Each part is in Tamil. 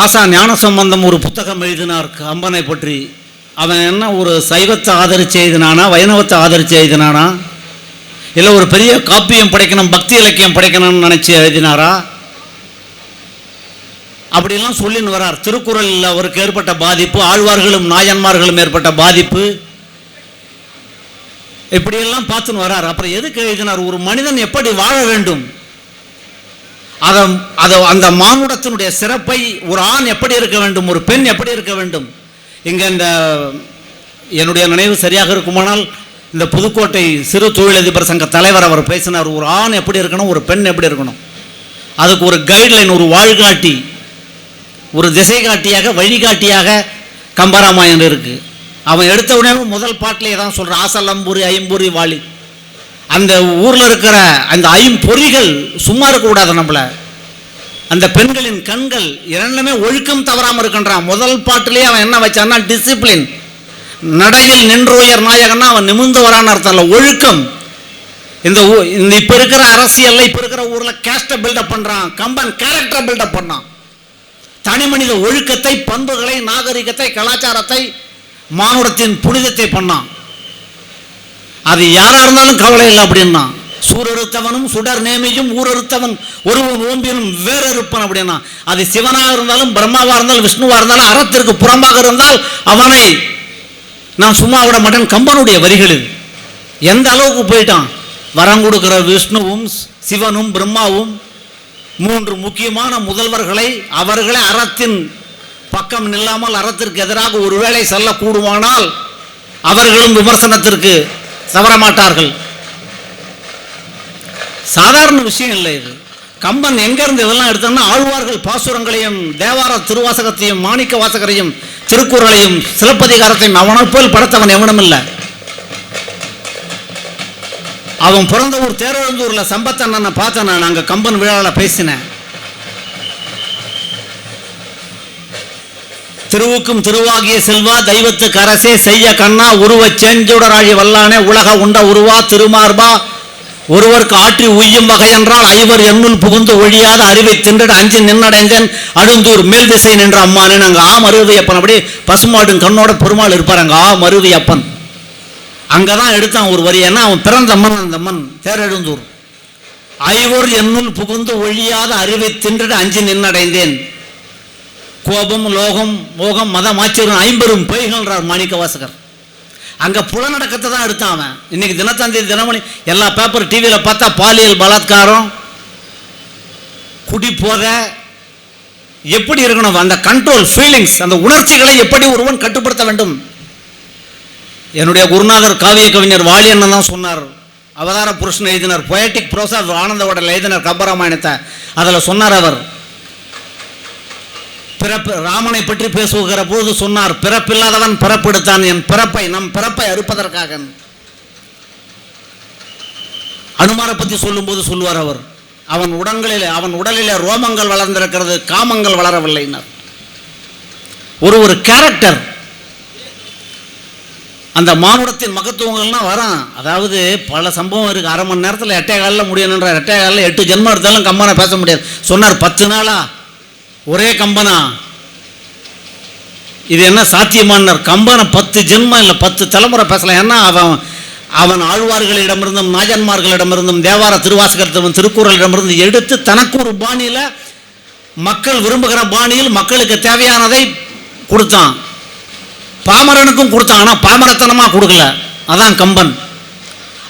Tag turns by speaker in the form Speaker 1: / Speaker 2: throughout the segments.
Speaker 1: ஆசா ஞான சம்பந்தம் ஒரு புத்தகம் எழுதினார். கம்பனை பற்றி. அவன் என்ன ஒரு சைவத்தை ஆதரிச்சு எழுதினானா வைணவத்தை ஆதரிச்சு எழுதினானா? இல்லை ஒரு பெரிய காப்பியம் படைக்கணும் பக்தி இலக்கியம் படைக்கணும்னு நினச்சி எழுதினாரா? அப்படிலாம் சொல்லின்னு வரார். திருக்குறளில் அவருக்கு ஏற்பட்ட பாதிப்பு ஆழ்வார்களும் நாயன்மார்களும் ஏற்பட்ட பாதிப்பு. இப்படியெல்லாம் பார்த்துன்னு வரார். அப்புறம் எதுக்கு எழுதினார்? ஒரு மனிதன் எப்படி வாழ வேண்டும்? அதை அதை அந்த மானுடத்தினுடைய சிறப்பை ஒரு ஆண் எப்படி இருக்க வேண்டும் ஒரு பெண் எப்படி இருக்க வேண்டும்? இங்கே இந்த என்னுடைய நினைவு சரியாக இருக்குமானால் இந்த புதுக்கோட்டை சிறு தொழிலதிபர் சங்க தலைவர் அவர் பேசினார் ஒரு ஆண் எப்படி இருக்கணும் ஒரு பெண் எப்படி இருக்கணும்? அதுக்கு ஒரு கைட்லைன் ஒரு வாழ்காட்டி ஒரு திசை காட்டியாக வழிகாட்டியாக கம்பராமாயணம் இருக்குது அவன் எடுத்த உடனே முதல் பாட்டிலே தான் சொல்கிறான் ஆசலம்புரி ஐம்புரி வாலி. அந்த ஊரில் இருக்கிற அந்த ஐம்பொறிகள் சும்மா இருக்கக்கூடாது நம்மளை. அந்த பெண்களின் கண்கள் இரண்டுமே ஒழுக்கம் தவறாமல் இருக்கின்றான். முதல் பாட்டிலே அவன் என்ன வச்சான்னா டிசிப்ளின் நடையில் நின்றுயர் நாயகன்னா அவன் நிமிர்ந்து வரான்னு அர்த்தம் இல்லை ஒழுக்கம். இந்த ஊ- இந்த இப்போ இருக்கிற அரசியலில் இப்போ இருக்கிற ஊரில் கேஸ்ட்டை பில்டப் பண்ணுறான் கம்பன் கேரக்டரை பில்டப் பண்ணான். தனி மனித ஒழுக்கத்தை பண்புகளை நாகரிகத்தை கலாச்சாரத்தை மானுடத்தின் புனிதத்தை பண்ணான். அது யாரா இருந்தாலும் கவலை இல்லை அப்படின்னா. சூரறுத்தவனும் சுடர் நேமியும் ஊரறுத்தவன் ஒருவன் ஓம்பியனும் வேறறுப்பன் அப்படின்னா. அது சிவனாக இருந்தாலும் பிரம்மாவா இருந்தாலும் விஷ்ணுவா இருந்தாலும் அறத்திற்கு புறம்பாக இருந்தால் அவனை நான் சும்மா விட மாட்டேன் கம்பனுடைய வரிகள் இது. எந்த அளவுக்கு போயிட்டான்? வரம் கொடுக்கிற விஷ்ணுவும் சிவனும் பிரம்மாவும் மூன்று முக்கியமான முதல்வர்களை அவர்களே அறத்தின் பக்கம் நில்லாமல் அறத்திற்கு எதிராக ஒருவேளை செல்லக்கூடுமானால் அவர்களும் விமர்சனத்திற்கு தவறமாட்டார்கள் சாதாரண விஷயம் இல்லை இது. கம்பன் எங்கேருந்து இதெல்லாம் எடுத்தோம்னா ஆழ்வார்கள் பாசுரங்களையும் தேவார திருவாசகத்தையும் மாணிக்க வாசகரையும் திருக்குறளையும் சிலப்பதிகாரத்தையும் அவனை போல் படைத்தவன் எவனும் இல்லை. அவன் பிறந்த ஊர் தேரெழுந்தூர்ல சம்பத்தண்ணனை பார்த்தேன் நான் அங்கே கம்பன் விழாவில் பேசினேன். திருவுக்கும் திருவாகிய செல்வா தெய்வத்துக்கு அரசே செய்ய கண்ணா உருவ செஞ்சுடராழி வல்லானே உலக உண்ட உருவா திருமார்பா. ஒருவருக்கு ஆற்றி உய்யும் வகையென்றால் ஐவர் என்னுள் புகுந்து ஒழியாத அறிவை தின்றட அஞ்சு நின்னடைந்தேன் அழுந்தூர் மேல் திசை நின்ற அம்மானு. நாங்கள் ஆ மருவி அப்பன் அப்படி பசுமாட்டின் கண்ணோட பெருமாள் இருப்பார் அங்கே ஆ மருவி அப்பன் அங்கே தான் எடுத்தான் ஒரு வரி ஏன்னா அவன் பிறந்த அம்மன் அந்த அம்மன் தேரெழுந்தூர். ஐவர் என்னுள் புகுந்து ஒழியாத அறிவை தின்றட அஞ்சு நின்னடைந்தேன். கோபம் லோகம் மோகம் மதம் ஆச்சரியம் ஐம்பெரும் பொய்கள்ன்றார் மாணிக்க வாசகர் அங்கே புலநடக்கத்தை தான் எடுத்தான் அவன். இன்னைக்கு தினத்தந்தி தினமணி எல்லா பேப்பர் டிவியில் பார்த்தா பாலியல் பலாத்காரம் குடி போத எப்படி இருக்கணும் அந்த கண்ட்ரோல் ஃபீலிங்ஸ் அந்த உணர்ச்சிகளை எப்படி ஒருவன் கட்டுப்படுத்த வேண்டும்? என்னுடைய குருநாதர் காவிய கவிஞர் வாலியண்ணன் தான் சொன்னார். அவதார புருஷன் எழுதினார். பொயட்டிக் ப்ரொசாத் ஆனந்த உடல் எழுதினார் கம்பராமாயணத்தை. அதில் சொன்னார் அவர் பிறப்பு ராமனை பற்றி பேசுகிற போது சொன்னார் பிறப்பில்லாதவன் பிறப்பெடுத்தான் என் பிறப்பை நம் பிறப்பை அறுப்பதற்காக. அனுமாரை பற்றி சொல்லும்போது சொல்லுவார் அவர் அவன் உடங்களில் அவன் உடலிலே ரோமங்கள் வளர்ந்திருக்கிறது காமங்கள் வளரவில்லைனர். ஒரு ஒரு கேரக்டர் அந்த மானுடத்தின் மகத்துவங்கள்லாம் வரான். அதாவது பல சம்பவம் இருக்குது அரை மணி நேரத்தில் எட்டே காலில் முடியணுன்ற எட்டே காலில் எட்டு ஜென்மம் எடுத்தாலும் கம்பனை பேச முடியாது. சொன்னார் பத்து நாளா? ஒரே கம்பனா. இது என்ன சாத்தியமானார்? கம்பனை பத்து ஜென்மம் இல்லை பத்து தலைமுறை பேசலாம். ஏன்னா அவன் அவன் ஆழ்வார்களிடமிருந்தும் நாஜன்மார்களிடமிருந்தும் தேவார திருவாசகத்திலும் திருக்குறளிடமிருந்து எடுத்து தனக்கு ஒரு பாணியில் மக்கள் விரும்புகிற பாணியில் மக்களுக்கு தேவையானதை கொடுத்தான். பாமரனுக்கும் கொடுத்தான் ஆனால் பாமரத்தனமாக கொடுக்கல. அதான் கம்பன்.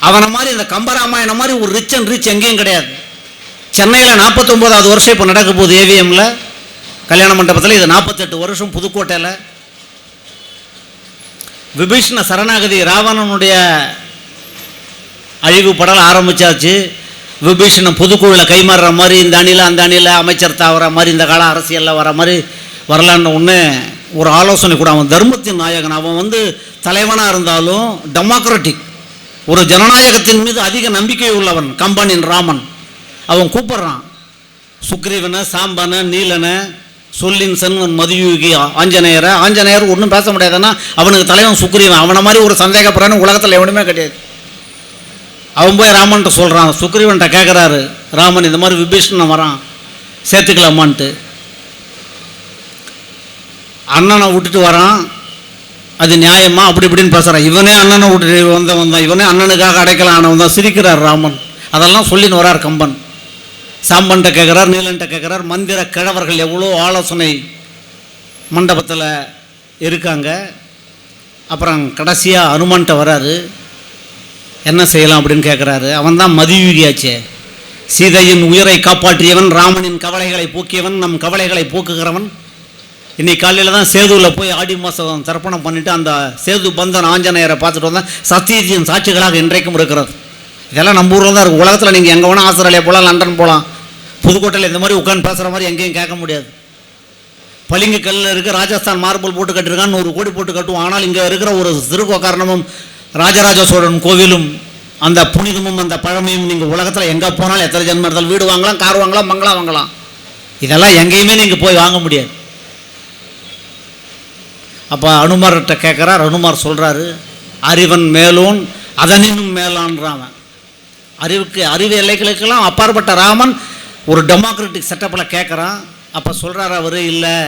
Speaker 1: அவனை மாதிரி இந்த கம்பராமாயணம் மாதிரி ஒரு ரிச் அண்ட் ரிச் எங்கேயும் கிடையாது. சென்னையில் நாற்பத்தொம்போதாவது வருஷம் இப்போ நடக்க போகுது ஏவிஎம்மில் கல்யாண மண்டபத்தில் இது நாற்பத்தெட்டு வருஷம் புதுக்கோட்டையில். விபீஷ்ண சரணாகதி ராவணனுடைய அழிவு படல் ஆரம்பிச்சாச்சு. விபீஷணன் புதுக்குழுவில் கைமாறுற மாதிரி இந்த அணியில் அந்த அணியில் அமைச்சர் தாவற மாதிரி இந்த கால அரசியலில் வர மாதிரி வரலான்னு ஒன்று ஒரு ஆலோசனை கூட அவன் தர்மத்தின் நாயகன். அவன் வந்து தலைவனாக இருந்தாலும் டெமோக்ராட்டிக் ஒரு ஜனநாயகத்தின் மீது அதிக நம்பிக்கை உள்ளவன் கம்பனின் ராமன். அவன் கூப்பிடுறான். சுக்ரீவனை சாம்பனை நீலனை சொல்லின் செல்வன் மதியூகி ஆஞ்சநேயரை. ஆஞ்சநேயர் ஒன்றும் பேச முடியாதுன்னா அவனுக்கு தலைவன் சுக்ரீவன். அவனை மாதிரி ஒரு சந்தேகப்படுறான்னு உலகத்தில் எவனுமே கிடையாது. அவன் போய் ராமன்ட்ட சொல்கிறான் சுக்ரீவன்ட்ட கேட்குறாரு ராமன் இந்த மாதிரி விபீஷணன் வரான் சேர்த்துக்கலாமான்ட்டு. அண்ணனை விட்டுட்டு வரான். அது நியாயமா? அப்படி இப்படின்னு பேசுகிறான் இவனே அண்ணனை விட்டுட்டு வந்தவன் தான். இவனே அண்ணனுக்காக அடைக்கலாம் ஆனவன் தான். சிரிக்கிறார் ராமன். அதெல்லாம் சொல்லின்னு வரார் கம்பன். சாம்பன்ட்ட கேட்குறார் நீலன்ட்ட கேட்குறார் மந்திர கிழவர்கள் எவ்வளோ ஆலோசனை மண்டபத்தில் இருக்காங்க. அப்புறம் கடைசியாக அனுமன்ட்ட வராரு. என்ன செய்யலாம் அப்படின்னு கேட்குறாரு அவன் தான் மதியுகியாச்சே. சீதையின் உயிரை காப்பாற்றியவன் ராமனின் கவலைகளை போக்கியவன் நம் கவலைகளை போக்குகிறவன். இன்னைக்கு காலையில் தான் சேதுவில் போய் ஆடி மாதம் தர்ப்பணம் பண்ணிவிட்டு அந்த சேது பந்தன் ஆஞ்சநேயரை பார்த்துட்டு வந்தால் சத்தியத்தின் சாட்சிகளாக இன்றைக்கும் இருக்கிறது. இதெல்லாம் நம்ம ஊரில் தான் இருக்குது உலகத்தில் நீங்கள் எங்கே வேணால் ஆஸ்திரேலியா போகலாம் லண்டன் போகலாம் புதுக்கோட்டையில் இந்த மாதிரி உட்காந்து பேசுகிற மாதிரி எங்கேயும் கேட்க முடியாது. பளிங்கு கல்லில் இருக்க ராஜஸ்தான் மார்பிள் போட்டு கட்டிருக்கான் நூறு கோடி போட்டு கட்டுவோம். ஆனால் இங்கே இருக்கிற ஒரு திருக்கோக்காரணமும் ராஜராஜ சோழன் கோவிலும் அந்த புனிதமும் அந்த பழமையும் நீங்கள் உலகத்தில் எங்கே போனாலும் எத்தனை ஜென்மம் இருந்தாலும் வீடு வாங்கலாம் கார் வாங்கலாம் மங்களா வாங்கலாம். இதெல்லாம் எங்கேயுமே நீங்கள் போய் வாங்க முடியாது. அப்போ அனுமார்கிட்ட கேட்குறார் அனுமார் சொல்கிறாரு அறிவன் மேலோன் அதனினும் மேலான்றான் அறிவுக்கு அறிவு எல்லைகளுக்கெல்லாம் அப்பாற்பட்ட ராமன் ஒரு டெமோக்ராட்டிக் செட்டப்பில் கேட்குறான் அப்போ சொல்கிறார் அவர் இல்லை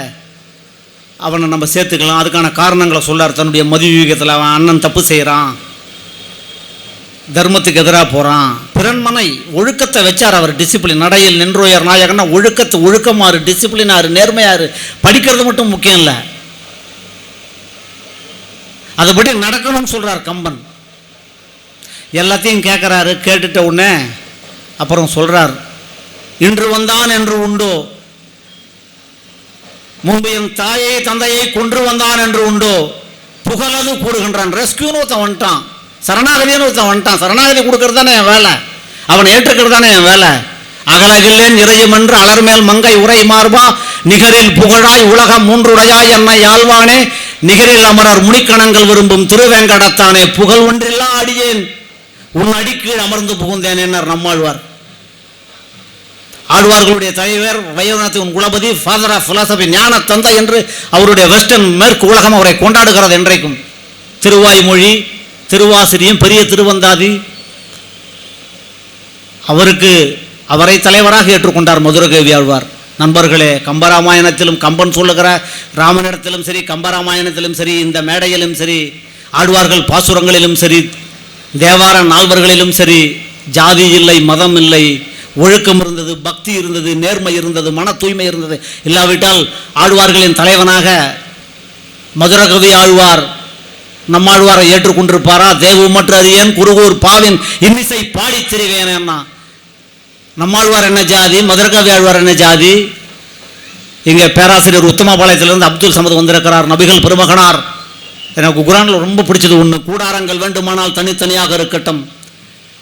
Speaker 1: அவனை நம்ம சேர்த்துக்கலாம். அதுக்கான காரணங்களை சொல்கிறார் தன்னுடைய மதிவியூகத்தில் அவன் அண்ணன் தப்பு செய்கிறான் தர்மத்துக்கு எதிராக போகிறான் பிறன்மனை ஒழுக்கத்தை வச்சார் அவர் டிசிப்ளின் நடையில் நின்றுயர் நாயகன்னா ஒழுக்கத்தை ஒழுக்கமாறு டிசிப்ளினாரு நேர்மையாரு. படிக்கிறது மட்டும் முக்கியம் இல்லை. அதுபடி நடக்கணும்னு சொல்கிறார் கம்பன். எல்லாத்தையும் கேட்குறாரு கேட்டுட்ட உடனே அப்புறம் சொல்கிறார் இன்று வந்தான் என்று உண்டோ? முன்பு என் தாயை தந்தையை கொன்று வந்தான் என்று உண்டோ? புகழது கூடுகின்றான். ரெஸ்கியூன்னு ஒருத்தன் வந்துட்டான். சரணாகதின்னு ஒருத்தன் வந்துட்டான். சரணாகதி கொடுக்கறது தானே என் வேலை? அவனை ஏற்றுக்கிறது தானே என் வேலை? அகலகில்லேன் இறையும் என்று அலர்மேல் மங்கை உரை மார்பா நிகரில் புகழாய் உலகம் மூன்றுடையாய் என்னை யாழ்வானே நிகரில் அமரர் முனிக்கணங்கள் விரும்பும் திருவேங்கடத்தானே. புகழ் ஒன்றில்லா அடியேன். உன் அடிக்கீழ் அமர்ந்து புகுந்தேன் என்னார் நம்மாழ்வார். ஆழ்வார்களுடைய தலைவர் வைரநாத்தின் குலபதி ஃபாதர் ஆஃப் பிலாசபி ஞான தந்தை என்று அவருடைய வெஸ்டர்ன் மேற்கு உலகம் அவரை கொண்டாடுகிறது என்றைக்கும். திருவாய்மொழி திருவாசிரியம் பெரிய திருவந்தாதி. அவருக்கு அவரை தலைவராக ஏற்றுக்கொண்டார் மதுரகவி ஆழ்வார். நண்பர்களே கம்பராமாயணத்திலும் கம்பன் சொல்லுகிற ராமனிடத்திலும் சரி கம்பராமாயணத்திலும் சரி இந்த மேடையிலும் சரி ஆழ்வார்கள் பாசுரங்களிலும் சரி தேவார நால்வர்களிலும் சரி ஜாதி இல்லை மதம் இல்லை ஒழுக்கம் இருந்தது பக்தி இருந்தது நேர்மை இருந்தது மன தூய்மை இருந்தது இல்லாவிட்டால் ஆழ்வார்களின் தலைவனாக மதுரகவி ஆழ்வார் நம்மாழ்வாரை ஏற்றுக்கொண்டிருப்பாரா? தேவமற்ற அறியேன் குருகூர் பாவின் இன்னிசை பாடித் திரிவேனா நம்மாழ்வார் என்ன ஜாதி? மதுரகவி ஆழ்வார் என்ன ஜாதி? இங்கே பேராசிரியர் உத்தமபாளையத்திலிருந்து அப்துல் சமத் வந்திருக்கிறார் நபிகள் பெருமகனார். எனக்கு குரானில் ரொம்ப பிடிச்சது ஒன்று கூடாரங்கள் வேண்டுமானால் தனித்தனியாக இருக்கட்டும்.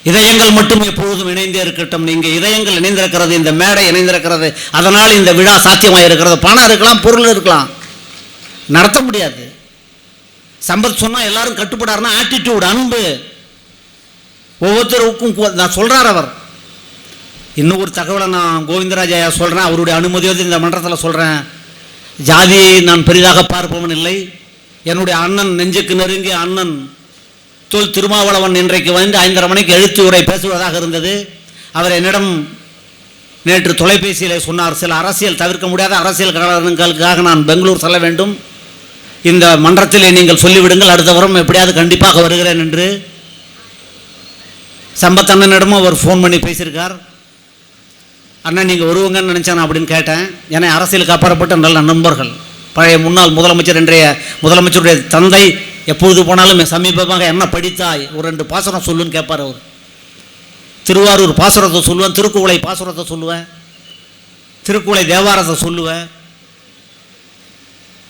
Speaker 1: இதயங்கள் மட்டும் எப்பொழுதும் இணைந்தே இருக்கட்டும். நீங்கள் இதயங்கள் இணைந்திருக்கிறது இந்த மேடை இணைந்திருக்கிறது அதனால் இந்த விழா சாத்தியமாக இருக்கிறது. பணம் இருக்கலாம் பொருள் இருக்கலாம். நடத்த முடியாது. சம்பத் சொன்னால் எல்லாரும் கட்டுப்படாருன்னா ஆட்டிடியூட் அன்பு. ஒவ்வொருத்தருக்கும் நான் சொல்கிறார் அவர். இன்னும் ஒரு தகவலை நான் கோவிந்தராஜ் ஐயா சொல்கிறேன் அவருடைய அனுமதியோடு இந்த மன்றத்தில் சொல்கிறேன் ஜாதியை நான் பெரிதாக பார்ப்பவன் இல்லை. என்னுடைய அண்ணன் நெஞ்சுக்கு நெருங்கிய அண்ணன் தொல் திருமாவளவன் இன்றைக்கு வந்து ஐந்தரை மணிக்கு எழுத்து உரை பேசுவதாக இருந்தது. அவர் என்னிடம் நேற்று தொலைபேசியில் சொன்னார் சில அரசியல் தவிர்க்க முடியாத அரசியல் காரணங்களுக்காக நான் பெங்களூர் செல்ல வேண்டும். இந்த மன்றத்திலே நீங்கள் சொல்லிவிடுங்கள் அடுத்த வாரம் எப்படியாவது கண்டிப்பாக வருகிறேன் என்று சம்பத்தண்ணனிடமும் அவர் ஃபோன் பண்ணி பேசியிருக்கார். அண்ணன் நீங்கள் வருவங்கன்னு நினச்சானா அப்படின்னு கேட்டேன். ஏன்னா அரசியலுக்கு அப்பாற்பட்ட நல்ல நண்பர்கள். பழைய முன்னாள் முதலமைச்சர் என்றைய முதலமைச்சருடைய தந்தை எப்பொழுது போனாலும் சமீபமாக என்ன படித்தாய்? ஒரு ரெண்டு பாசனம் சொல்லுன்னு கேட்பார் அவர். திருவாரூர் பாசுரத்தை சொல்லுவேன் திருக்குவளை பாசுரத்தை சொல்லுவேன் திருக்குவளை தேவாரத்தை சொல்லுவேன்.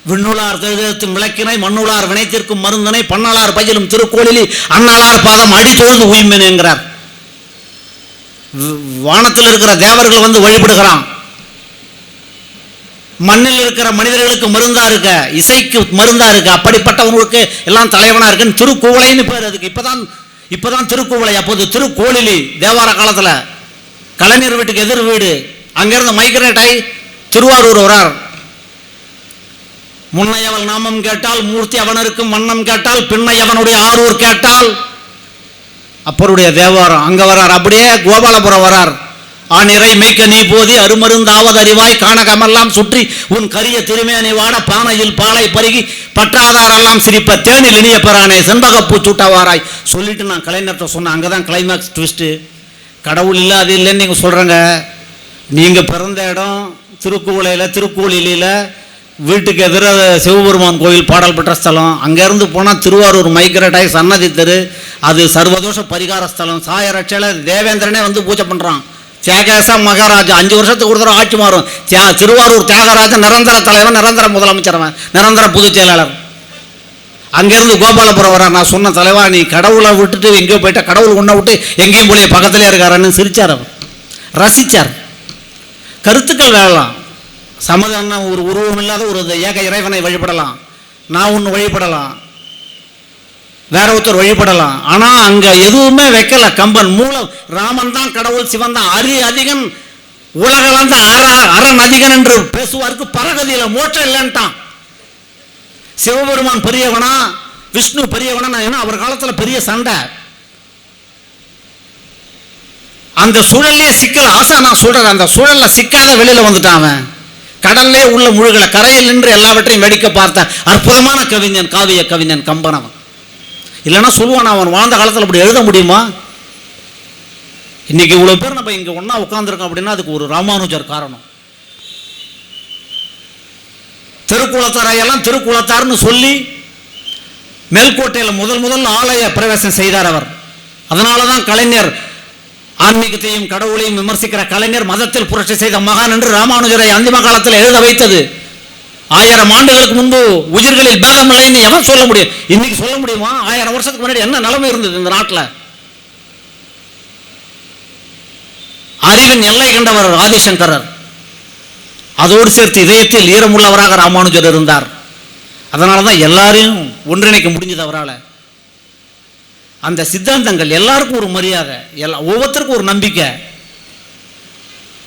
Speaker 1: விண்ணுளார் தெழுதத்தின் விளக்கினை மண்ணுளார் வினைத்திற்கும் மருந்தனை பன்னலார் பையிலும் திருக்கோளிலி அண்ணலார் பாதம் அடித்தொழுது உய்மேன் என்கிறார் வானத்தில் இருக்கிற தேவர்கள் வந்து வழிபடுகிறான். மண்ணில் இருக்கிற மனிதர்களுக்கு மருந்தா இருக்க இசைக்கு மருந்தா இருக்க அப்படிப்பட்டவங்களுக்கு எல்லாம் தலைவனா இருக்குன்னு திருக்குவளைன்னு பேர் அதுக்கு. இப்பதான் இப்பதான் திருக்குவளை அப்போது திருக்கோளிலி தேவார காலத்துல கலைஞர் வீட்டுக்கு எதிர் வீடு. அங்கிருந்து மைக்ரேட் ஆகி திருவாரூர் வரார். முன்னையவள் நாமம் கேட்டால் மூர்த்தி அவனருக்கும் வண்ணம் கேட்டால் பின்னை அவனுடைய ஆரூர் கேட்டால் அப்பருடைய தேவாரம் அங்க வரார். அப்படியே கோபாலபுரம் வரார். ஆனிறை மேய்க்க நீ போதி அருமருந்தாவது அறிவாய் காணகமெல்லாம் சுற்றி உன் கரிய திருமேனி வாட பானையில் பாலை பருகி பற்றாதாரெல்லாம் சிரிப்ப தேனில் இனிய பெறானே செண்பகப்பூ சூட்டவாராய். சொல்லிட்டு நான் கலைஞர்கிட்ட சொன்னேன் அங்கே தான் கிளைமேக்ஸ் ட்விஸ்ட்டு கடவுள் இல்லை அது இல்லைன்னு நீங்கள் சொல்கிறேங்க நீங்கள் பிறந்த இடம் திருக்குவளையில் திருக்கூலியில் வீட்டுக்கு எதிராக சிவபெருமான் கோயில் பாடல் பெற்ற ஸ்தலம். அங்கேருந்து போனால் திருவாரூர் மைக்ரேட் ஆகி சன்னதி தெரு. அது சர்வதோஷ பரிகார ஸ்தலம். சாயரட்சையில் தேவேந்திரனே வந்து பூஜை பண்ணுறான் தியாகேச மகாராஜா அஞ்சு வருஷத்துக்கு ஒரு தடவை ஆட்சி மாறும். தியா திருவாரூர் தியாகராஜன் நிரந்தர தலைவர் நிரந்தர முதலமைச்சர் அவன் நிரந்தர பொதுச் செயலாளர். அங்கேருந்து கோபாலபுரம் வர நான் சொன்ன தலைவா நீ கடவுளை விட்டுட்டு எங்கேயோ போயிட்ட கடவுள் உன்னை விட்டு எங்கேயும் போலிய பக்கத்துலேயே இருக்காருன்னு சிரிச்சார் அவர். ரசிச்சார். கருத்துக்கள் வேறலாம். சமதான ஒரு உருவம் இல்லாத ஒரு ஏக இறைவனை வழிபடலாம். நான் ஒன்று வழிபடலாம். வேற ஒருத்தர் வழிபடலாம். ஆனா அங்க எதுவுமே வைக்கல. கம்பன் மூலம் ராமன் தான் கடவுள் சிவன் தான். அரி அதிகன் உலகளந்த அற அரண் அதிகன் என்று பேசுவாருக்கு பரகதியில மோட்டம் இல்லைன்ட்டான். சிவபெருமான் பெரியவனா விஷ்ணு பெரியவனா ஏன்னா அவர் காலத்துல பெரிய சண்டை. அந்த சூழல்லே சிக்கல. ஆசா நான் சொல்றேன் அந்த சூழல்ல சிக்காத வெளியில வந்துட்டான் அவன். கடல்லே உள்ள முழுகல கரையில் நின்று எல்லாவற்றையும் வெடிக்க பார்த்த அற்புதமான கவிஞன் காவிய கவிஞன் கம்பனவன் இல்லைன்னா சொல்லுவான் அவன் வாழ்ந்த காலத்தில் அப்படி எழுத முடியுமா? இன்னைக்கு இவ்வளோ பேர் நம்ம இங்கே ஒன்றா உட்காந்துருக்கோம் அப்படின்னா அதுக்கு ஒரு ராமானுஜர் காரணம். திருக்குளத்தாரையெல்லாம் திருக்குளத்தார்னு சொல்லி மேல்கோட்டையில் முதல் முதல் ஆலய பிரவேசம் செய்தார் அவர். அதனால தான் கலைஞர் ஆன்மீகத்தையும் கடவுளையும் விமர்சிக்கிற கலைஞர் மதத்தில் புரட்சி செய்த மகான் என்று ராமானுஜரை அந்திம காலத்தில் எழுத வைத்தது. ஆயிரம் ஆண்டுகளுக்கு முன்பு உயிர்களில் பேதம் இல்லைன்னு எவன் சொல்ல முடியும்? இன்னைக்கு சொல்ல முடியுமா? ஆயிரம் வருஷத்துக்கு முன்னாடி என்ன நிலைமை இருந்தது இந்த நாட்டில்? அறிவின் எல்லை கண்டவர் ஆதிசங்கரர். அதோடு சேர்த்து இதயத்தில் ஈரமுள்ளவராக ராமானுஜர் இருந்தார். அதனால தான் எல்லாரையும் ஒன்றிணைக்க முடிஞ்சது அவரால். அந்த சித்தாந்தங்கள் எல்லாருக்கும் ஒரு மரியாதை எல்லா ஒவ்வொருத்தருக்கும் ஒரு நம்பிக்கை.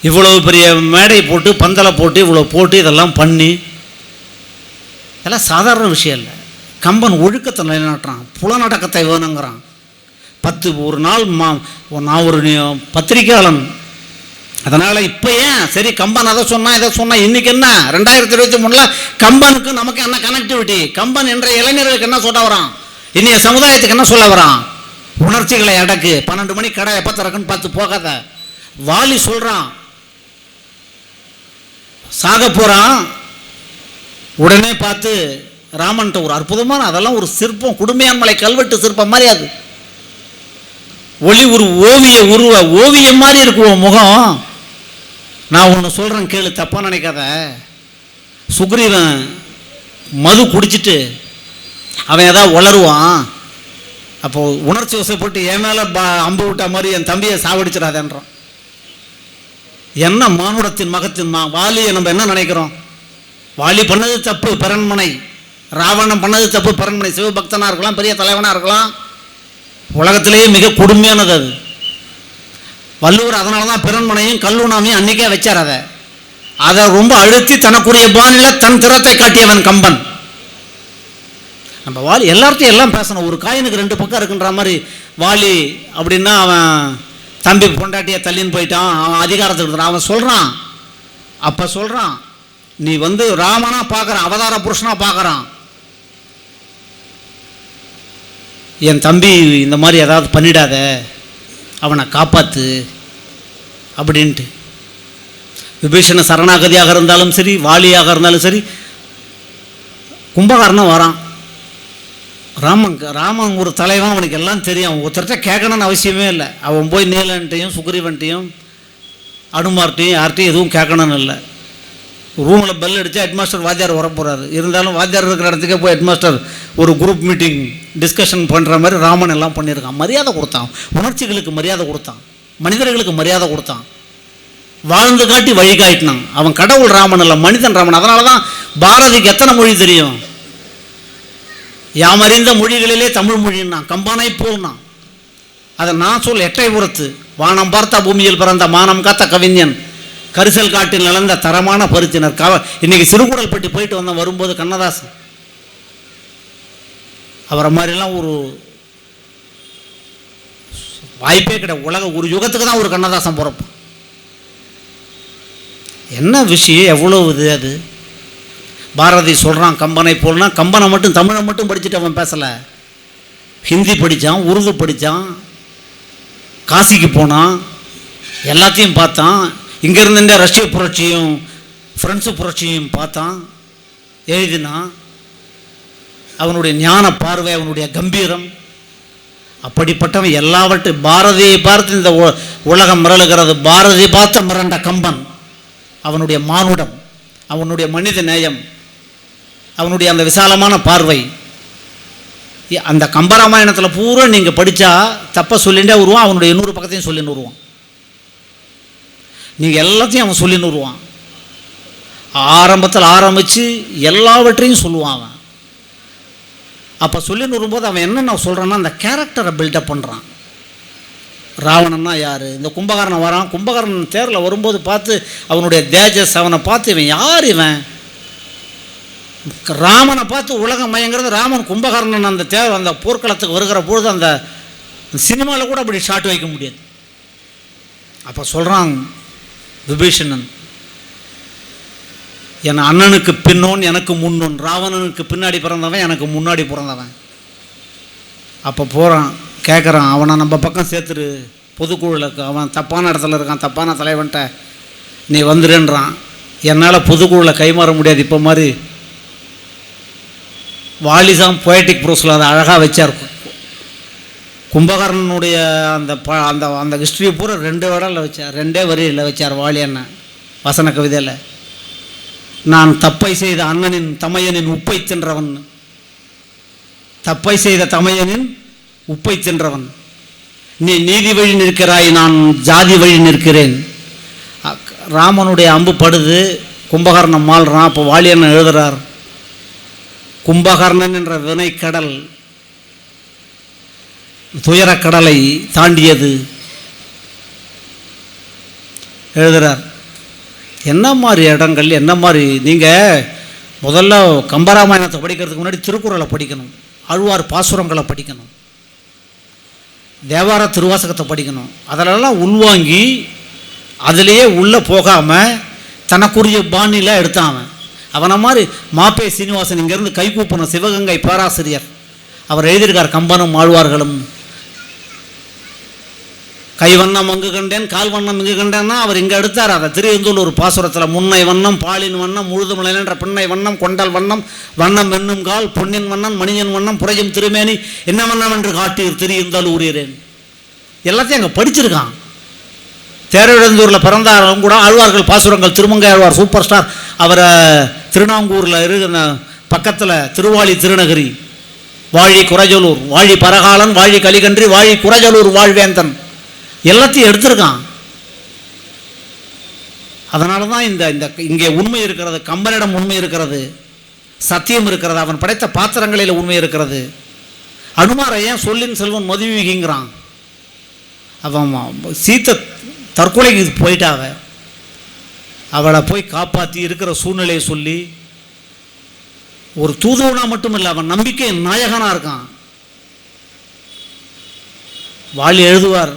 Speaker 1: இவ்வளவு பெரிய மேடை போட்டு பந்தலை போட்டு இவ்வளோ போட்டு இதெல்லாம் பண்ணி இதெல்லாம் சாதாரண விஷயம் இல்லை. கம்பன் ஒழுக்கத்தை நிலைநாட்டுறான். புலநடக்கத்தை வேணுங்கிறான். பத்து ஒரு நாள் மா நான் ஒரு பத்திரிகையாளன். அதனால் இப்போ ஏன்? சரி கம்பன் அதை சொன்னால் இதை சொன்னால் இன்னைக்கு என்ன? ரெண்டாயிரத்தி இருபத்தி மூணில் கம்பனுக்கு நமக்கு என்ன கனெக்டிவிட்டி கம்பன் என்ற இளைஞர்களுக்கு என்ன சொல்ல வரான்? இன்றைய சமுதாயத்துக்கு என்ன சொல்ல வரான்? உணர்ச்சிகளை அடக்கு. பன்னெண்டு மணி கடை எப்போ திறக்குன்னு பார்த்து போகாத. வாலி சொல்கிறான் சாக போகிறான் உடனே பார்த்து ராமன்ட்ட ஒரு அற்புதமான அதெல்லாம் ஒரு சிற்பம் குடுமையான்மலை கல்வெட்டு சிற்பம் மாதிரி அது. ஒளி ஒரு ஓவிய உருவ ஓவியம் மாதிரி இருக்கும் முகம். நான் ஒன்று சொல்கிறேன் கேளு தப்பாக நினைக்காத. சுக்ரீவன் மது குடிச்சிட்டு அவன் ஏதாவது உளருவான் அப்போது உணர்ச்சி வசப்பட்டு என் மேலே பா அம்பு விட்ட மாதிரி என் தம்பியை சாவடிச்சிடாதேன்றான். என்ன மானுடத்தின் மகத்தின் மா வாலியை நம்ம என்ன நினைக்கிறோம்? வாலி பண்ணது தப்பு பிறன்மனை ராவணன் பண்ணது தப்பு பிறன்மனை சிவபக்தனாக இருக்கலாம் பெரிய தலைவனாக இருக்கலாம். உலகத்திலேயே மிக கொடுமையானது அது. வள்ளுவர் அதனால தான் பிறன்மனையும் கல்லுணாமையும் அன்னைக்கே வச்சார் அதை. அதை ரொம்ப அழுத்தி தனக்குரிய பாணியில தன் திறத்தை காட்டியவன் கம்பன். நம்ம வாலி எல்லார்ட்டையும் எல்லாம் பேசணும். ஒரு காயினுக்கு ரெண்டு பக்கம் இருக்குன்ற மாதிரி வாலி அப்படின்னா அவன் தம்பி பொண்டாட்டியை தள்ளின்னு போயிட்டான். அவன் அதிகாரத்தை கொடுத்துறான் அவன் சொல்கிறான் அப்போ சொல்கிறான் நீ வந்து ராமனா பார்க்குறான் அவதார புருஷனாக பார்க்குறான். என் தம்பி இந்த மாதிரி ஏதாவது பண்ணிடாத அவனை காப்பாற்று அப்படின்ட்டு. விபீஷண சரணாகதியாக இருந்தாலும் சரி வாலியாக இருந்தாலும் சரி கும்பகாரனும் வரான். ராமன் ராமன் ஒரு தலைவன் அவனுக்கு எல்லாம் தெரியும். அவன் ஒருத்தர்கிட்ட கேட்கணும்னு அவசியமே இல்லை. அவன் போய் நீலன்ட்டையும் சுக்ரீவன்ட்டையும் அனுமார்ட்டையும் யார்கிட்டையும் எதுவும் கேட்கணும்னு இல்லை. ரூமில் பெல் அடித்து ஹெட்மாஸ்டர் வாத்தியார் வர போகிறாரு இருந்தாலும் வாத்தியார் இருக்கிற இடத்துக்கே போய் ஹெட்மாஸ்டர் ஒரு குரூப் மீட்டிங் டிஸ்கஷன் பண்ணுற மாதிரி ராமன் எல்லாம் பண்ணியிருக்கான். மரியாதை கொடுத்தான். உணர்ச்சிகளுக்கு மரியாதை கொடுத்தான். மனிதர்களுக்கு மரியாதை கொடுத்தான். வாழ்ந்து காட்டி வழி காட்டினான். அவன் கடவுள் ராமன் இல்லை மனிதன் ராமன். அதனால தான் பாரதிக்கு எத்தனை மொழி தெரியும்? யாமறிந்த மொழிகளிலே தமிழ் மொழின்னா கம்பானை போல்னா அதை நான் சொல் எட்டை உரத்து வானம் பார்த்த பூமியில் பிறந்த மானம் காத்த கவிஞன். கரிசல் காட்டில் நிலந்த தரமான பருத்தினர். கவ இன்னைக்கு சிறுகுடல்பட்டி போயிட்டு வந்தேன் வரும்போது கண்ணதாசன். அவரை மாதிரிலாம் ஒரு வாய்ப்பே கிடையாது. உலக ஒரு யுகத்துக்கு தான் ஒரு கண்ணதாசன் பிறப்பான். என்ன விஷயம்? எவ்வளோ இது அது? பாரதி சொல்கிறான் கம்பனை போலனா கம்பனை மட்டும் தமிழை மட்டும் படிச்சுட்டு அவன் பேசலை. ஹிந்தி படித்தான் உருது படித்தான் காசிக்கு போனான் எல்லாத்தையும் பார்த்தான். இங்கேருந்து ரஷ்ய புரட்சியும் ஃப்ரெண்ட்ஸு புரட்சியும் பார்த்தான் எழுதினான் அவனுடைய ஞான பார்வை அவனுடைய கம்பீரம் அப்படிப்பட்டவன் எல்லாவற்றையும் பாரதியை பார்த்து இந்த உ- உலகம் மிரளுகிறது. பாரதி பார்த்த மிரண்ட கம்பன் அவனுடைய மானுடம் அவனுடைய மனித நேயம் அவனுடைய அந்த விசாலமான பார்வை. அந்த கம்பராமாயணத்தில் பூரா நீங்கள் படித்தா தப்பை சொல்லிகிட்டே வருவான் அவனுடைய இன்னொரு பக்கத்தையும் சொல்லின்னு வருவான். நீங்கள் எல்லாத்தையும் அவன் சொல்லின்னு வருவான். ஆரம்பத்தில் ஆரம்பித்து எல்லாவற்றையும் சொல்லுவான் அவன். அப்போ சொல்லின்னு வரும்போது அவன் என்னென்ன சொல்கிறான்னா அந்த கேரக்டரை பில்டப் பண்ணுறான் ராவணன்னா யார்? இந்த கும்பகாரன் வரான். கும்பகர்ணன் தேரில் வரும்போது பார்த்து அவனுடைய தேஜஸ் அவனை பார்த்து இவன் யார் இவன்? ராமனை பார்த்து உலகம் மயங்கிறது ராமன் கும்பகர்ணன் அந்த தேர் அந்த போர்க்களத்துக்கு வருகிற பொழுது அந்த சினிமாவில் கூட அப்படி ஷாட் வைக்க முடியாது. அப்போ சொல்கிறான் விபீஷணன். என் அண்ணனுக்கு பின்னோன் எனக்கு முன்னோன். ராவணனுக்கு பின்னாடி பிறந்தவன் எனக்கு முன்னாடி பிறந்தவன். அப்போ போகிறான் கேட்குறான் அவனை நம்ம பக்கம் சேர்த்துரு. பொதுக்குழுவில் இருக்க அவன் தப்பான இடத்துல இருக்கான் தப்பான தலைவன்ட்ட நீ வந்துருன்றான். என்னால் பொதுக்குழுவில் கைமாற முடியாது இப்போ மாதிரி வாலிசாம் பொயட்டிக் ப்ரூஸில் அதை அழகாக வச்சார். கும்பகர்ணனுடைய அந்த ப அந்த அந்த ஹிஸ்ட்ரியை பூரா ரெண்டு வடலில் வச்சார். ரெண்டே வரியில் வச்சார் வாலியண்ணன் வசன கவிதையில். நான் தப்பை செய்த அண்ணனின் தமையனின் உப்பை தின்றவன். தப்பை செய்த தமையனின் உப்பை தின்றவன். நீ நீதி வழி நிற்கிறாய் நான் ஜாதி வழி நிற்கிறேன். அக்- ராமனுடைய அம்பு படுது கும்பகர்ணம் மாள்றான் அப்போ வாலியண்ணன் எழுதுறார் கும்பகர்ணன் என்ற வினைக்கடல் துயரக்கடலை தாண்டியது. எழுதுகிறார் என்ன மாதிரி இடங்கள் என்ன மாதிரி நீங்கள் முதல்ல கம்பராமாயணத்தை படிக்கிறதுக்கு முன்னாடி திருக்குறளை படிக்கணும் ஆழ்வார் பாசுரங்களை படிக்கணும் தேவார திருவாசகத்தை படிக்கணும் அதிலெல்லாம் உள்வாங்கி அதிலேயே உள்ளே போகாமல் தனக்குரிய பாணியில் எடுத்தான் அவன். அவனை மாதிரி மாப்பே சீனிவாசன் இங்கேருந்து கைகூப்பின சிவகங்கை பேராசிரியர். அவர் எழுதியிருக்கார் கம்பனும் ஆழ்வார்களும். கை வண்ணம் அங்கு கண்டேன் கால் வண்ணம் இங்கு கண்டேன்னா அவர் இங்கே எடுத்தார். அதை திருவெந்தூர் பாசுரத்தில் முன்னை வண்ணம் பாலின் வண்ணம் முழுதுமலை என்ற பின்னை வண்ணம் கொண்டல் வண்ணம் வண்ணம் வெண்ணும் கால் பொன்னின் வண்ணம் மணியன் வண்ணம் புரையும் திருமேனி என்ன வண்ணம் என்று காட்டீர் திரியுந்தால் ஊரேன் எல்லாத்தையும் அங்கே படிச்சிருக்கான். தேரழந்தூரில் பிறந்தாலும் கூட ஆழ்வார்கள் பாசுரங்கள் திருமங்கை ஆழ்வார் சூப்பர் ஸ்டார். அவரை திருநாங்கூரில் இருக்கிற பக்கத்தில் திருவாளி திருநகரி வாழி குரஜலூர் வாழி பரகாலன் வாழி கலிகன்றி வாழி குரஜலூர் வாழ்வேந்தன். எல்லாத்தையும் எடுத்திருக்கான். அதனால தான் இந்த இந்த இங்கே உண்மை இருக்கிறது கம்பனிடம் உண்மை இருக்கிறது சத்தியம் இருக்கிறது அவன் படைத்த பாத்திரங்களில் உண்மை இருக்கிறது. அனுமாரை ஏன் சொல்லின் செல்வன் மதுவிகிங்கிறான் அவன் சீத்த தற்கொலைக்கு போயிட்டாவ அவளை போய் காப்பாற்றி இருக்கிற சூழ்நிலையை சொல்லி ஒரு தூதுவனாக மட்டும் இல்லை அவன் நம்பிக்கை நாயகனாக இருக்கான். வாழ் எழுதுவார்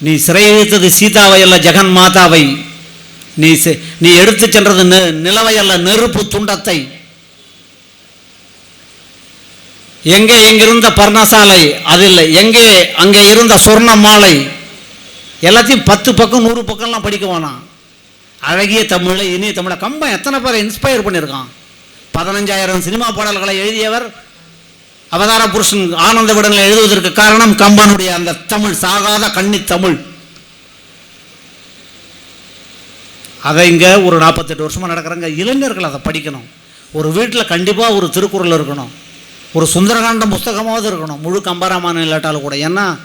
Speaker 1: நீ சிறையிழுத்தது சீதாவை அல்ல ஜெகன் மாதாவை. நீ செ- நீ எடுத்து சென்றது நெ- நிலவை அல்ல நெருப்பு துண்டத்தை. எங்கே எங்கிருந்த பர்ணசாலை? அது இல்லை. எங்கே அங்கே இருந்த சொர்ண மாலை? எல்லாத்தையும் பத்து பக்கம் நூறு பக்கம்லாம் படிக்க வேணாம். அழகிய தமிழை இனிய தமிழை. கம்பம் எத்தனை பேரை இன்ஸ்பயர் பண்ணியிருக்கான்? பதினஞ்சாயிரம் சினிமா பாடல்களை எழுதியவர் அவதார புருஷன் ஆனந்த விடனில் எழுதுவதற்கு காரணம் கம்பனுடைய அந்த தமிழ் சாகாத கண்ணி தமிழ். அதை இங்கே ஒரு நாற்பத்தெட்டு வருஷமாக நடக்கிறாங்க. இளைஞர்கள் அதை படிக்கணும். ஒரு வீட்டில் கண்டிப்பாக ஒரு திருக்குறள் இருக்கணும். ஒரு சுந்தரகாண்ட புஸ்தகமாவது இருக்கணும். முழு கம்பராமாயணம் இல்லாட்டாலும் கூட. ஏன்னா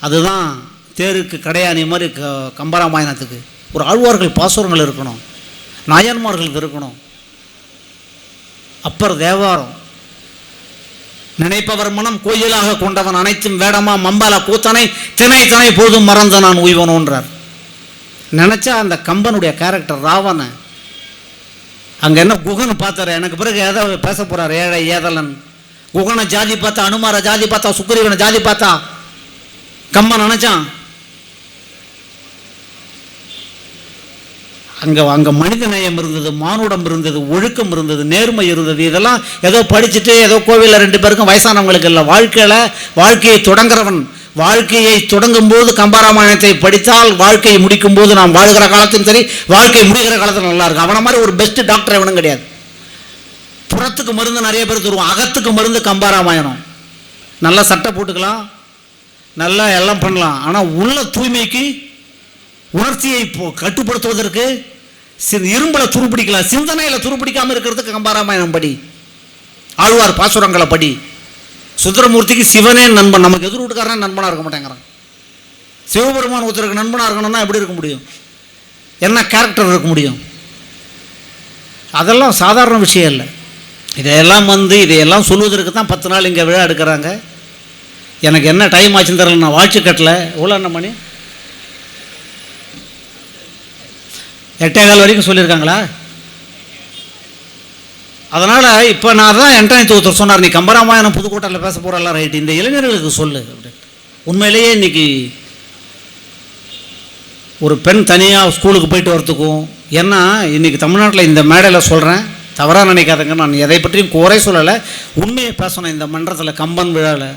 Speaker 1: அதுதான் தேருக்கு கடையாணி மாதிரி க கம்பராமாயணத்துக்கு. ஒரு ஆழ்வார்கள் பாசுரங்கள் இருக்கணும். நாயன்மார்கள் இருக்கணும். அப்பர் தேவாரம். நினைப்பவர் மனம் கோயிலாக கொண்டவன் அனைத்தும் வேடமா மம்பால கூத்தனை தினை தனை போதும் மறந்த நான் உய்வனோன்றார். நினச்சா அந்த கம்பனுடைய கேரக்டர் ராவணன். அங்கே என்ன குகன் பார்த்தாரு? எனக்கு பிறகு எதை பேச போகிறார் ஏழை ஏதலன். குகனை ஜாதி பார்த்தா அனுமார ஜாதி பார்த்தா சுக்ரீவனை ஜாதி பார்த்தா. கம்பன் நினச்சான் அங்கே அங்கே மனித நேயம் இருந்தது மானுடம் இருந்தது ஒழுக்கம் இருந்தது நேர்மை இருந்தது. இதெல்லாம் ஏதோ படிச்சுட்டு ஏதோ கோவிலில் ரெண்டு பேருக்கும் வயசானவங்களுக்கு இல்லை. வாழ்க்கையில் வாழ்க்கையை தொடங்குறவன் வாழ்க்கையை தொடங்கும் போது கம்பராமாயணத்தை படித்தால் வாழ்க்கையை முடிக்கும் போது நாம் வாழ்கிற காலத்தையும் சரி வாழ்க்கை முடிகிற காலத்தில் நல்லா இருக்கும். அவனை மாதிரி ஒரு பெஸ்ட் டாக்டர் எவனும் கிடையாது. புறத்துக்கு மருந்து நிறைய பேர் தருவோம் அகத்துக்கு மருந்து கம்பராமாயணம். நல்லா சட்டை போட்டுக்கலாம். நல்லா எல்லாம் பண்ணலாம். ஆனால் உள்ள தூய்மைக்கு உணர்ச்சியை கட்டுப்படுத்துவதற்கு சி- துருப்பிடிக்கலாம். சிந்தனையில் துருப்பிடிக்காமல் இருக்கிறதுக்கு கம்பராமாயணம் படி ஆழ்வார் பாசுரங்களை படி. சுந்தரமூர்த்திக்கு சிவனே நண்பன். நமக்கு எதிர் வீட்டுக்காரன் நண்பனாக இருக்க மாட்டேங்கிறான். சிவபெருமான் ஒருத்தருக்கு நண்பனாக இருக்கணும்னா எப்படி இருக்க முடியும்? என்ன கேரக்டர் இருக்க முடியும்? அதெல்லாம் சாதாரண விஷயம் இல்லை. இதையெல்லாம் வந்து இதையெல்லாம் சொல்வதற்கு தான் பத்து நாள் இங்கே விழா எடுக்கிறாங்க. எனக்கு என்ன டைம் ஆச்சுன்னு தெரியல. நான் வாட்சு கட்டலை எவ்வளோ என்ன மணி? எட்டே கால் வரைக்கும் சொல்லியிருக்காங்களா? அதனால் இப்போ நான் தான் என்ட்ரன்ஸ் ஒருத்தர் சொன்னார் நீ கம்பராமாயணம் புதுக்கோட்டையில் பேச போகிறல்ல ரைட்டு இந்த இளைஞர்களுக்கு சொல்லு அப்படின்னு உண்மையிலேயே இன்றைக்கி ஒரு பெண் தனியாக ஸ்கூலுக்கு போயிட்டு வரத்துக்கும் ஏன்னா இன்றைக்கி தமிழ்நாட்டில் இந்த மேடையில் சொல்கிறேன் தவறாக நினைக்காதங்க நான் எதை பற்றியும் குறை சொல்லலை. உண்மையை பேசணும் இந்த மன்றத்தில் கம்பன் விழாவில்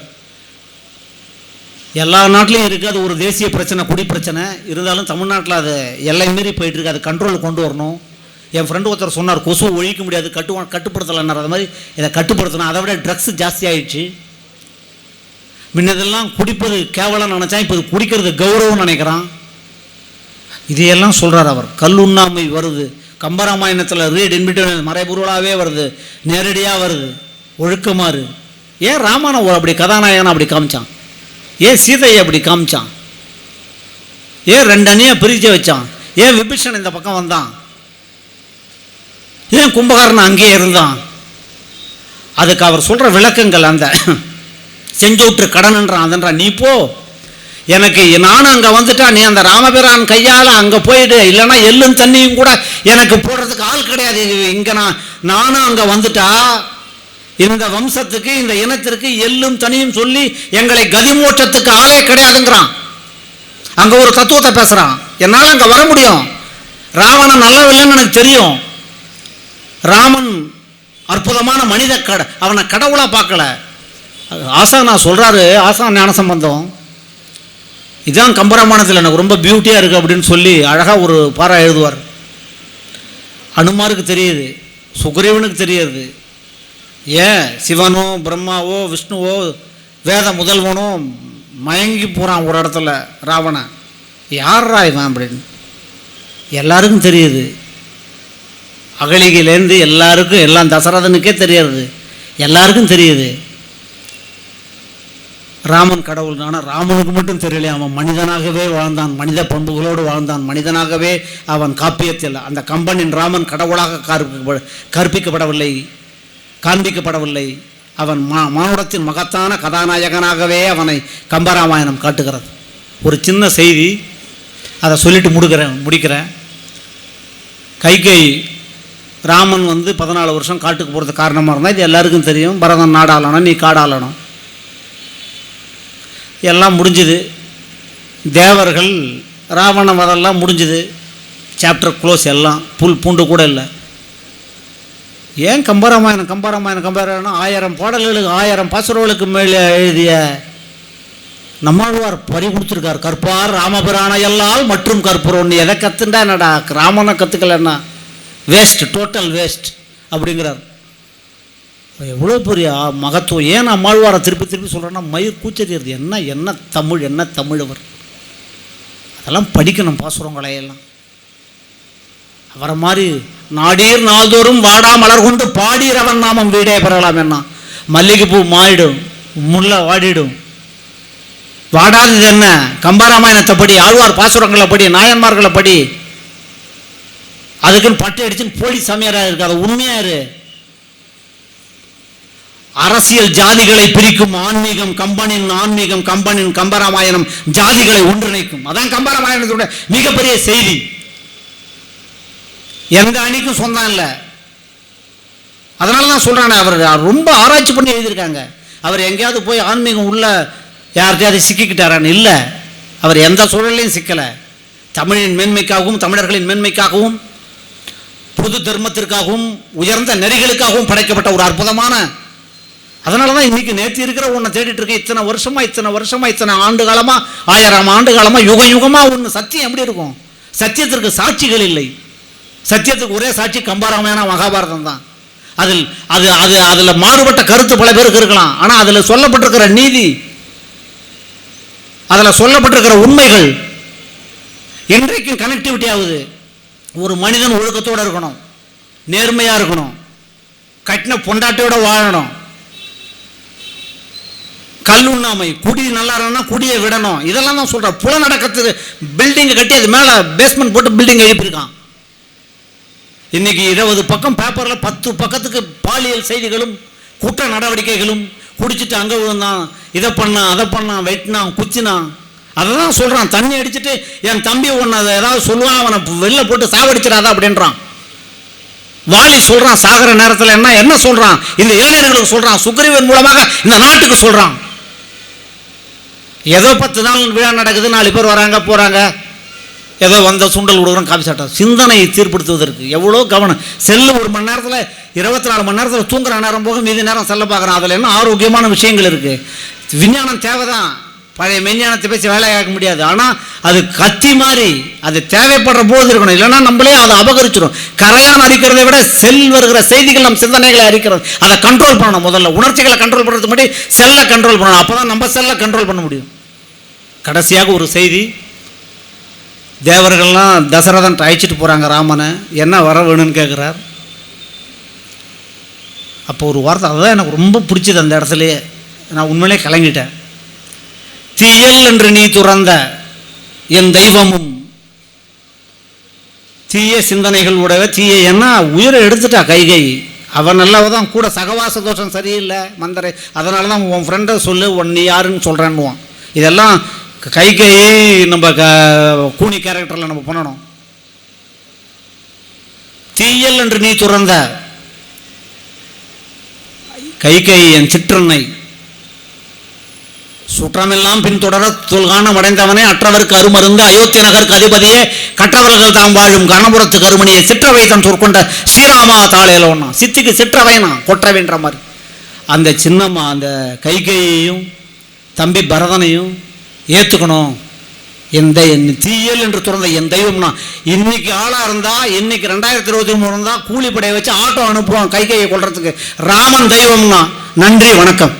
Speaker 1: எல்லா நாட்டிலையும் இருக்குது அது ஒரு தேசிய பிரச்சனை குடி பிரச்சனை. இருந்தாலும் தமிழ்நாட்டில் அது எல்லை மீறி போயிட்டுருக்கு அது கண்ட்ரோல் கொண்டு வரணும். என் ஃப்ரெண்டு ஒருத்தர் சொன்னார் கொசு ஒழிக்க முடியாது கட்டு கட்டுப்படுத்தலைன்னார் அது மாதிரி இதை கட்டுப்படுத்தணும். அதை விட ட்ரக்ஸ் ஜாஸ்தி ஆயிடுச்சு. முன்னதெல்லாம் குடிப்பது கேவலம் நினச்சா இப்போ இது குடிக்கிறது கௌரவம் நினைக்கிறான். இதையெல்லாம் சொல்கிறார் அவர். கல்லுண்ணாமை வருது. கம்பராமாயணத்தில் ரீட் இன்பிட்டு மறைபொருளாகவே வருது. நேரடியாக வருது. ஒழுக்கமாறு ஏன் ராமனை அப்படி கதாநாயகன் அப்படி காமிச்சான்? ஏன் சீதையை அப்படி காமிச்சான்? ஏன் ரெண்டு அணியாக பிரித்து வச்சான்? ஏன் விபீஷன் இந்த பக்கம் வந்தான்? ஏன் கும்பகாரன் அங்கேயே இருந்தான்? அதுக்கு அவர் சொல்கிற விளக்கங்கள் அந்த செஞ்சோற்று கடன்ன்றான். அதன்றான் நீ போ. எனக்கு நானும் அங்கே வந்துட்டா நீ அந்த ராமபிரான் கையால் அங்கே போயிடு. இல்லைன்னா எள்ளும் தண்ணியும் கூட எனக்கு போடுறதுக்கு ஆள் கிடையாது. இங்கே நான் நானும் அங்கே வந்துட்டா இந்த வம்சத்துக்கு இந்த இனத்திற்கு எள்ளும் தனியும் சொல்லி எங்களை கதிமூற்றத்துக்கு ஆளே கிடையாதுங்கிறான். அங்கே ஒரு தத்துவத்தை பேசுகிறான் என்னால் அங்கே வர முடியும். ராவணன் நல்லவில்லைன்னு எனக்கு தெரியும். ராமன் அற்புதமான மனித கட அவனை கடவுளாக பார்க்கல. ஆசா நான் சொல்கிறாரு ஆசா ஞான சம்பந்தம். இதுதான் கம்பராமாயணத்தில் எனக்கு ரொம்ப பியூட்டியாக இருக்குது அப்படின்னு சொல்லி அழகாக ஒரு பாரா எழுதுவார். அனுமாருக்கு தெரியுது சுக்ரீவனுக்கு தெரியுது. ஏன் சிவனோ பிரம்மாவோ விஷ்ணுவோ வேத முதல்வனோ மயங்கி போகிறான் ஒரு இடத்துல ராவணன். யார்ரா இவன் அப்படின்னு? எல்லாருக்கும் தெரியுது. அகலிகிலேருந்து எல்லாருக்கும் எல்லாம் தசரதனுக்கே தெரியாது. எல்லாருக்கும் தெரியுது. ராமன் கடவுள். ஆனால் ராமனுக்கு மட்டும் தெரியல அவன் மனிதனாகவே வாழ்ந்தான். மனித பண்புகளோடு வாழ்ந்தான். மனிதனாகவே அவன் காப்பியத்தில் அந்த கம்பனின் ராமன் கடவுளாக கற்பிக்கப்படவில்லை. காண்பிக்கப்படவில்லை. அவன் மா மானுடத்தின் மகத்தான கதாநாயகனாகவே அவனை கம்பராமாயணம் காட்டுகிறது. ஒரு சின்ன செய்தி அதை சொல்லிட்டு முடுக்கிறேன் முடிக்கிறேன். கைகை ராமன் வந்து பதினாலு வருஷம் காட்டுக்கு போகிறதுக்கு காரணமாக இருந்தால் இது எல்லாருக்கும் தெரியும். பரதன் நாடாளணும் நீ காடாளணும் எல்லாம் முடிஞ்சுது. தேவர்கள் ராவண வதெல்லாம் முடிஞ்சுது. சாப்டர் க்ளோஸ் எல்லாம். புல் பூண்டு கூட இல்லை. ஏன் கம்பராமாயணம் கம்பராமாயணம் கம்பராமாயணம்? ஆயிரம் பாடல்களுக்கு ஆயிரம் பாசுரங்களுக்கு மேலே எழுதிய நம்மாழ்வார் பறி கொடுத்துருக்கார். கற்பார் ராமபிரான எல்லால் மற்றும் கற்பூரம் நீ எதை கற்றுண்டா என்னடா? ராமனை கற்றுக்கலன்னா வேஸ்ட் டோட்டல் வேஸ்ட் அப்படிங்கிறார். எவ்வளோ பெரிய மகத்துவம். ஏன் நம்மாழ்வாரை திருப்பி திருப்பி சொல்கிறேன்னா மயிர் கூச்சறியது என்ன என்ன தமிழ் என்ன தமிழ் அவர் அதெல்லாம் படிக்கணும் பாசுரங்களையெல்லாம். எல்லாம் அவரை மாதிரி நாடீர் நாள்தோறும் வாடா மலர் கொண்டு பாடீரவன் நாமம் வீடே பெறலாம் என்ன? மல்லிகைப்பூ மாறிடும் முல்லை வாடிடும். வாடாதது என்ன? கம்பராமாயணத்தை படி ஆழ்வார் பாசுரங்களை படி நாயன்மார்களை படி. அதுக்குன்னு பட்டு அடிச்சுன்னு போலி சமையராக இருக்காது உண்மையாக இரு. அரசியல் ஜாதிகளை பிரிக்கும் ஆன்மீகம் கம்பனின் ஆன்மீகம் கம்பனின் கம்பராமாயணம் ஜாதிகளை ஒன்றிணைக்கும். அதான் கம்பராமாயணத்தோட மிகப்பெரிய செய்தி. எந்த அணிக்கும் சொந்தம் இல்லை அதனால தான் சொல்கிறானே அவர் ரொம்ப ஆராய்ச்சி பண்ணி எழுதியிருக்காங்க. அவர் எங்கேயாவது போய் ஆன்மீகம் உள்ள யார்கிட்டயாவது சிக்கிக்கிட்டாரான்னு இல்லை. அவர் எந்த சூழலையும் சிக்கலை. தமிழின் மேன்மைக்காகவும் தமிழர்களின் மேன்மைக்காகவும் பொது தர்மத்திற்காகவும் உயர்ந்த நெறிகளுக்காகவும் படைக்கப்பட்ட ஒரு அற்புதமான அதனால தான் இன்னைக்கு நேற்று இருக்கிற உன்னை தேடிட்டு இருக்க இத்தனை வருஷமா இத்தனை வருஷமா இத்தனை ஆண்டு காலமாக ஆயிரம் ஆண்டு காலமாக யுக யுகமாக ஒன்று சத்தியம் எப்படி இருக்கும்? சத்தியத்திற்கு சாட்சிகள் இல்லை. சத்தியத்துக்கு ஒரே சாட்சி கம்பாராமாயண மகாபாரதம் தான் அதில் அது அது அதில் மாறுபட்ட கருத்து பல பேருக்கு இருக்கலாம். ஆனால் அதில் சொல்லப்பட்டிருக்கிற நீதி அதில் சொல்லப்பட்டிருக்கிற உண்மைகள் என்றைக்கும் கனெக்டிவிட்டி ஆகுது. ஒரு மனிதன் ஒழுக்கத்தோடு இருக்கணும் நேர்மையாக இருக்கணும் கட்டின பொண்டாட்டியோட வாழணும். கல்லுண்ணாமை குடி நல்லா இருக்கணும்னா குடியை விடணும். இதெல்லாம் தான் சொல்கிறேன் புலநடக்கத்துக்கு பில்டிங்கை கட்டி அது மேலே பேஸ்மெண்ட் போட்டு பில்டிங் எழுப்பியிருக்கான். இன்னைக்கு இருபது பக்கம் பேப்பரில் பத்து பக்கத்துக்கு பாலியல் செய்திகளும் குற்ற நடவடிக்கைகளும் குடிச்சிட்டு அங்கே விழுந்தான். இதை பண்ணான் அதை பண்ணான் வெட்டினான் குச்சினான். அதை தான் சொல்கிறான் தண்ணி அடிச்சுட்டு என் தம்பி ஒன்று அதை ஏதாவது சொல்லுவான் அவனை வெளில போட்டு சாவடிச்சிடாத அப்படின்றான். வாலி சொல்றான் சாகர நேரத்தில் என்ன என்ன சொல்றான்? இந்த இளைஞர்களுக்கு சொல்றான் சுக்ரீவன் மூலமாக இந்த நாட்டுக்கு சொல்றான். ஏதோ பத்து நாள் விழா நடக்குது நாலு பேர் வராங்க போறாங்க. ஏதோ வந்த சுண்டல் கொடுக்குறோம் காப்பி சாப்பிட்டோம் சிந்தனையை தீர்ப்படுத்துவதற்கு எவ்வளோ கவனம். செல்லு ஒரு மணி நேரத்தில் இருபத்தி நாலு மணி நேரத்தில் தூங்குற நேரம் போக மீதி நேரம் செல்ல பார்க்குறான். அதில் என்ன ஆரோக்கியமான விஷயங்கள் இருக்குது விஞ்ஞானம் தேவை தான் பழைய மெஞ்ஞானத்தை பேசி வேலையாக்க முடியாது. ஆனால் அது கத்தி மாதிரி அது தேவைப்படுற போது இருக்கணும். இல்லைன்னா நம்மளே அதை அபகரிச்சிடும் கரையான் அரிக்கிறதை விட செல் வருகிற செய்திகள் நம் சிந்தனைகளை அரிக்கிறது. அதை கண்ட்ரோல் பண்ணணும் முதல்ல. உணர்ச்சிகளை கண்ட்ரோல் பண்ணுறதுக்கு முன்னாடி செல்லை கண்ட்ரோல் பண்ணணும். அப்போ தான் நம்ம செல்லை கண்ட்ரோல் பண்ண முடியும். கடைசியாக ஒரு செய்தி தேவர்கள்லாம் தசரதன் அழைச்சிட்டு போகிறாங்க ராமனை. என்ன வர வேணும்னு கேட்குறார் அப்போ ஒரு வார்த்தை அதுதான் எனக்கு ரொம்ப பிடிச்சது அந்த இடத்துலையே. நான் உண்மையிலே கலங்கிட்டேன். தீயல் என்று நீ துறந்த என் தெய்வமும் தீய சிந்தனைகள் உடைய தீய என்ன உயிரை எடுத்துட்டா கைகை அவன் நல்லா தான் கூட சகவாச தோஷம் சரியில்லை மந்தரை. அதனால தான் உன் ஃப்ரெண்டை சொல்லு உன் நீ யாருன்னு சொல்கிறேன்னுவான் இதெல்லாம் கை கை நம்ம க கூனி கேரக்டரில் நம்ம பண்ணணும். தீயல் என்று நீ துறந்த. கை கை என் சிற்றன்னை. சுற்றமெல்லாம் பின்தொடர தொல்கானம் அடைந்தவனே அற்றவருக்கு அருமருந்து அயோத்தி நகருக்கு அதிபதியே கற்றவர்கள் தாம் வாழும் கணபுரத்து கருமணியை சிற்றவை தன் சொற்கொண்ட ஸ்ரீராமா தாளையிலோன்னா சித்திக்கு சிற்றவைனா கொற்றவைன்ற மாதிரி. அந்த சின்னம்மா அந்த கைகையையும் தம்பி பரதனையும் ஏற்றுக்கணும் என் தெய் என் தீயல் என்று துறந்த என் தெய்வம்னா இன்னைக்கு ஆளாக இருந்தால் இன்னைக்கு ரெண்டாயிரத்தி இருபத்தி மூணு இருந்தால் கூலிப்படையை வச்சு ஆட்டோ அனுப்புவான் கைகையை கொள்றதுக்கு ராமன் தெய்வம்னா நன்றி வணக்கம்.